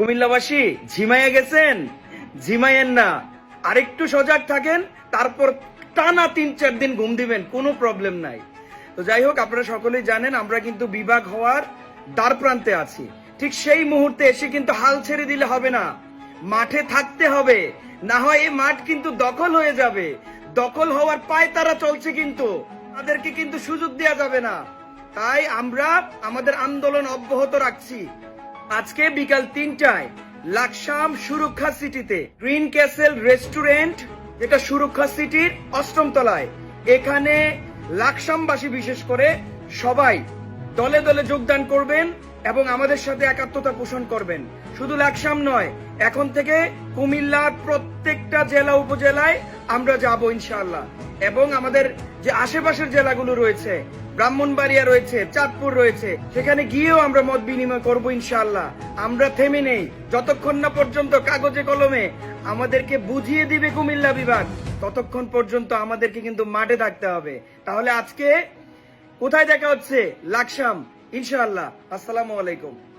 কুমিল্লাবাসী, ঝিমাইয়া গেছেন? ঝিমাইয়েন না। আরেকটু সজাগ থাকেন, তারপর টানা তিন, চার দিন ঘুম দিবেন, কোনো প্রবলেম নাই। তো যাই হোক, আপনারা সকলেই জানেন, আমরা কিন্তু বিভাগ হওয়ার দ্বার প্রান্তে আছি। ঠিক সেই মুহূর্তে এসে কিন্তু হাল ছেড়ে দিলে হবে না। মাঠে থাকতে হবে, না হয় এই মাঠ কিন্তু দখল হয়ে যাবে। দখল হওয়ার পায় তারা চলছে কিন্তু, তাদেরকে কিন্তু সুযোগ দেওয়া যাবে না। তাই আমরা আমাদের আন্দোলন অব্যাহত রাখছি। আজকে বিকাল তিনটায় লাকসাম সুরক্ষা সিটিতে গ্রিন ক্যাসেল রেস্টুরেন্ট, যেটা সুরক্ষা সিটির অষ্টম তলায়। এখানে লাকসামবাসী বিশেষ করে সবাই দলে দলে যোগদান করবেন এবং আমাদের সাথে একাত্মতা পোষণ করবেন। শুধু লাকসাম নয়, এখন থেকে কুমিল্লার প্রত্যেকটা জেলা উপজেলায় আমরা যাব ইনশাআল্লাহ। এবং আমাদের যে আশেপাশের জেলাগুলো রয়েছে, ব্রাহ্মণবাড়িয়া রয়েছে, চাঁদপুর রয়েছে, সেখানে গিয়েও আমরা মত বিনিময় করব ইনশাআল্লাহ। আমরা থেমে নেই। যতক্ষণ না পর্যন্ত কাগজে কলমে আমাদেরকে বুঝিয়ে দিবে কুমিল্লা বিভাগ, ততক্ষণ পর্যন্ত আমাদেরকে কিন্তু মাঠে থাকতে হবে। তাহলে আজকে কোথায় দেখা হচ্ছে? লাকসাম, ইনশাআল্লাহ। আসসালামু আলাইকুম।